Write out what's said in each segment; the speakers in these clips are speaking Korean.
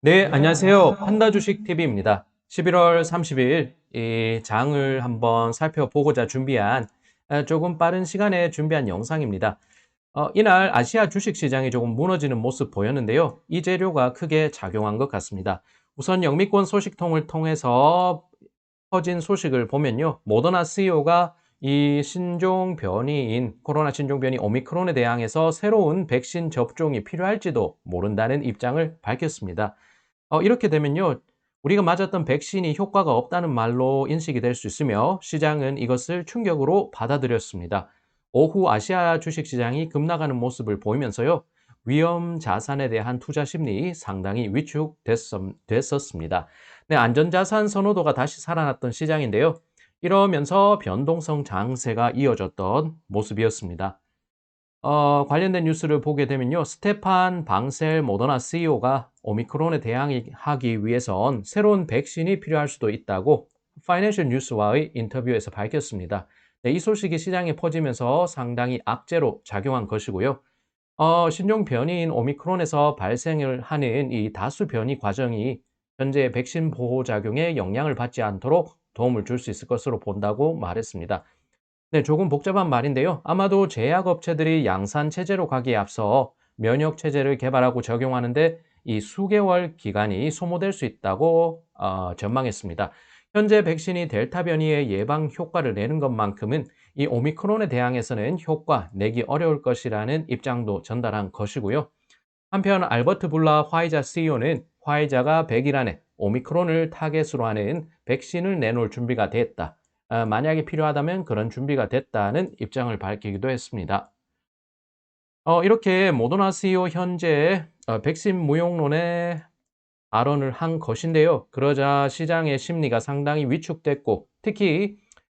네, 안녕하세요. 판다 주식 TV입니다. 11월 30일 이 장을 한번 살펴보고자 준비한 아, 조금 빠른 시간에 준비한 영상입니다. 어, 이날 아시아 주식 시장이 조금 무너지는 모습 보였는데요. 이 재료가 크게 작용한 것 같습니다. 우선 영미권 소식통을 통해서 퍼진 소식을 보면요. 모더나 CEO가 이 신종 변이인 코로나 신종 변이 오미크론에 대항해서 새로운 백신 접종이 필요할지도 모른다는 입장을 밝혔습니다. 어, 이렇게 되면요. 우리가 맞았던 백신이 효과가 없다는 말로 인식이 될 수 있으며 시장은 이것을 충격으로 받아들였습니다. 오후 아시아 주식시장이 급락하는 모습을 보이면서요. 위험 자산에 대한 투자 심리 상당히 위축됐었습니다. 네, 안전자산 선호도가 다시 살아났던 시장인데요. 이러면서 변동성 장세가 이어졌던 모습이었습니다. 어, 관련된 뉴스를 보게 되면요. 스테판 방셀 모더나 CEO가 오미크론에 대항하기 위해선 새로운 백신이 필요할 수도 있다고 파이낸셜 뉴스와의 인터뷰에서 밝혔습니다. 네, 이 소식이 시장에 퍼지면서 상당히 악재로 작용한 것이고요. 어, 신종 변이인 오미크론에서 발생을 하는 이 다수 변이 과정이 현재 백신 보호 작용에 영향을 받지 않도록 도움을 줄 수 있을 것으로 본다고 말했습니다. 네, 조금 복잡한 말인데요. 아마도 제약업체들이 양산 체제로 가기에 앞서 면역 체제를 개발하고 적용하는데 이 수개월 기간이 소모될 수 있다고 어, 전망했습니다. 현재 백신이 델타 변이의 예방 효과를 내는 것만큼은 이 오미크론에 대항해서는 효과 내기 어려울 것이라는 입장도 전달한 것이고요. 한편 알버트 불라 화이자 CEO는 화이자가 100일 안에 오미크론을 타겟으로 하는 백신을 내놓을 준비가 됐다. 아, 만약에 필요하다면 그런 준비가 됐다는 입장을 밝히기도 했습니다. 어, 이렇게 모더나 CEO 현재 어, 백신 무용론에 발언을 한 것인데요. 그러자 시장의 심리가 상당히 위축됐고 특히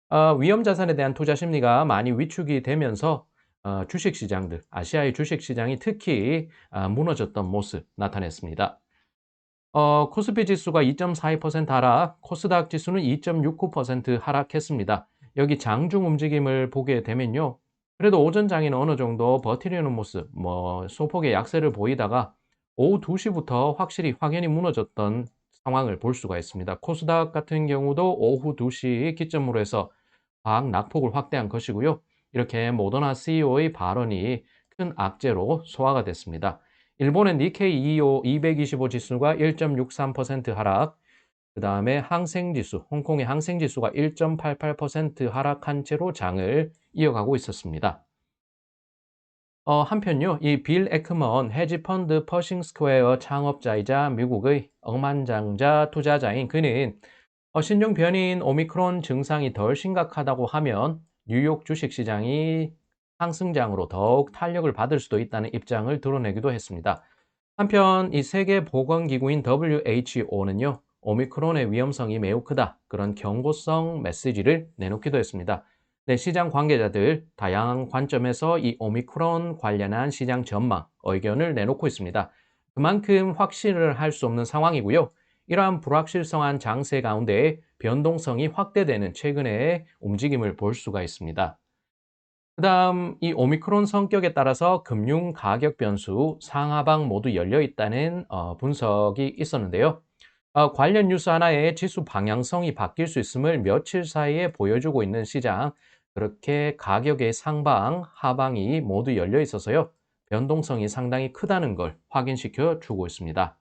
어, 위험 자산에 대한 투자 심리가 많이 위축이 되면서 어, 주식 시장들, 아시아의 주식 시장이 특히 아, 무너졌던 모습 나타냈습니다. 어, 코스피 지수가 2.42% 하락, 코스닥 지수는 2.69% 하락했습니다. 여기 장중 움직임을 보게 되면요. 그래도 오전 장에는 어느 정도 버티려는 모습, 뭐 소폭의 약세를 보이다가 오후 2시부터 확실히 확연히 무너졌던 상황을 볼 수가 있습니다. 코스닥 같은 경우도 오후 2시 기점으로 해서 과학 낙폭을 확대한 것이고요. 이렇게 모더나 CEO의 발언이 큰 악재로 소화가 됐습니다. 일본의 니케이 25, 225 지수가 1.63% 하락, 그 다음에 항생지수, 홍콩의 항생지수가 1.88% 하락한 채로 장을 이어가고 있었습니다. 어, 한편요, 이 빌 에크먼 헤지펀드 퍼싱 스퀘어 창업자이자 미국의 억만장자 투자자인 그는 어, 신종 변이인 오미크론 증상이 덜 심각하다고 하면 뉴욕 주식시장이 상승장으로 더욱 탄력을 받을 수도 있다는 입장을 드러내기도 했습니다. 한편 이 세계보건기구인 WHO는요, 오미크론의 위험성이 매우 크다. 그런 경고성 메시지를 내놓기도 했습니다. 네, 시장 관계자들 다양한 관점에서 이 오미크론 관련한 시장 전망, 의견을 내놓고 있습니다. 그만큼 확신을 할 수 없는 상황이고요. 이러한 불확실성한 장세 가운데 변동성이 확대되는 최근의 움직임을 볼 수가 있습니다. 그 다음 이 오미크론 성격에 따라서 금융 가격 변수 상하방 모두 열려 있다는 어, 분석이 있었는데요. 어, 관련 뉴스 하나에 지수 방향성이 바뀔 수 있음을 며칠 사이에 보여주고 있는 시장 그렇게 가격의 상방, 하방이 모두 열려 있어서요. 변동성이 상당히 크다는 걸 확인시켜 주고 있습니다.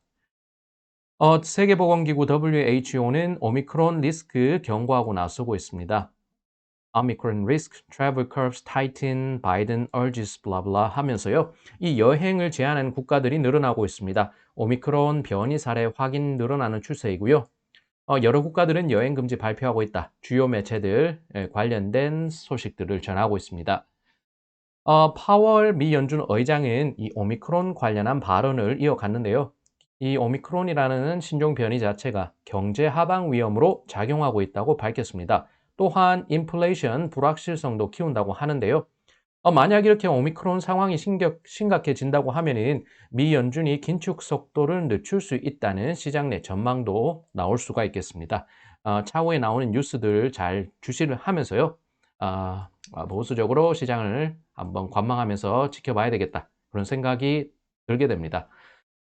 어, 세계보건기구 WHO는 오미크론 리스크 경고하고 나서고 있습니다. Omicron risk, travel curves tighten, Biden urges blah blah 하면서요. 이 여행을 제한하는 국가들이 늘어나고 있습니다. 오미크론 변이 사례 확인 늘어나는 추세이고요. 어, 여러 국가들은 여행 금지 발표하고 있다. 주요 매체들 에 관련된 소식들을 전하고 있습니다. 어, 파월 미 연준 의장은 이 오미크론 관련한 발언을 이어갔는데요. 이 오미크론이라는 신종 변이 자체가 경제 하방 위험으로 작용하고 있다고 밝혔습니다. 또한 인플레이션 불확실성도 키운다고 하는데요. 어, 만약 이렇게 오미크론 상황이 심각, 심각해진다고 하면은 미 연준이 긴축 속도를 늦출 수 있다는 시장 내 전망도 나올 수가 있겠습니다. 어, 차후에 나오는 뉴스들 잘 주시를 하면서요. 어, 보수적으로 시장을 한번 관망하면서 지켜봐야 되겠다. 그런 생각이 들게 됩니다.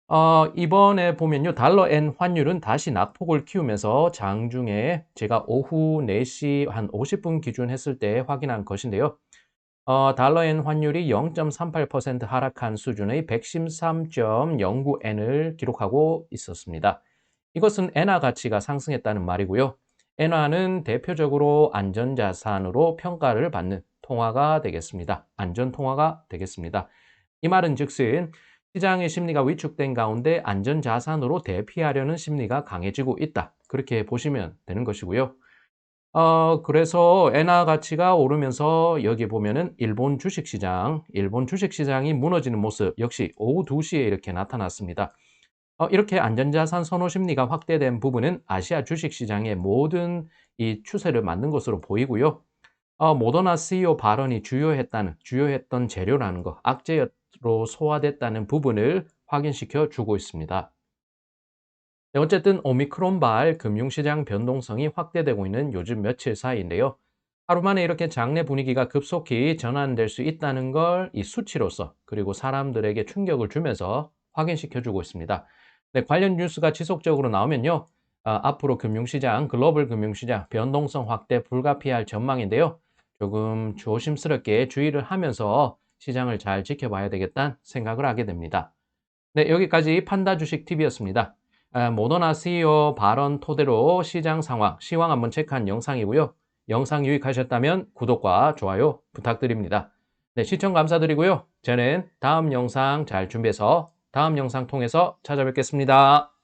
어, 이번에 보면요. 달러 엔 환율은 다시 낙폭을 키우면서 장중에 제가 오후 4시 한 50분 기준 했을 때 확인한 것인데요. 어, 달러 엔 환율이 0.38% 하락한 수준의 113.09엔을 기록하고 있었습니다. 이것은 엔화 가치가 상승했다는 말이고요. 엔화는 대표적으로 안전자산으로 평가를 받는 통화가 되겠습니다. 안전통화가 되겠습니다. 이 말은 즉슨 시장의 심리가 위축된 가운데 안전자산으로 대피하려는 심리가 강해지고 있다. 그렇게 보시면 되는 것이고요. 어, 그래서 엔화 가치가 오르면서 여기 보면은 일본 주식시장, 일본 주식시장이 무너지는 모습 역시 오후 2시에 이렇게 나타났습니다. 어, 이렇게 안전자산 선호 심리가 확대된 부분은 아시아 주식시장의 모든 이 추세를 만든 것으로 보이고요. 어, 모더나 CEO 발언이 주요했다는, 주요했던 재료라는 거, 악재로 소화됐다는 부분을 확인시켜 주고 있습니다. 네, 어쨌든 오미크론발 금융시장 변동성이 확대되고 있는 요즘 며칠 사이인데요. 하루 만에 이렇게 장내 분위기가 급속히 전환될 수 있다는 걸 이 수치로서 그리고 사람들에게 충격을 주면서 확인시켜 주고 있습니다. 네, 관련 뉴스가 지속적으로 나오면요. 아, 앞으로 금융시장, 글로벌 금융시장 변동성 확대 불가피할 전망인데요. 조금 조심스럽게 주의를 하면서 시장을 잘 지켜봐야 되겠다는 생각을 하게 됩니다. 네, 여기까지 판다 주식 TV였습니다. 아, 모더나 CEO 발언 토대로 시장 상황, 시황 한번 체크한 영상이고요. 영상 유익하셨다면 구독과 좋아요 부탁드립니다. 네, 시청 감사드리고요. 저는 다음 영상 잘 준비해서 다음 영상 통해서 찾아뵙겠습니다.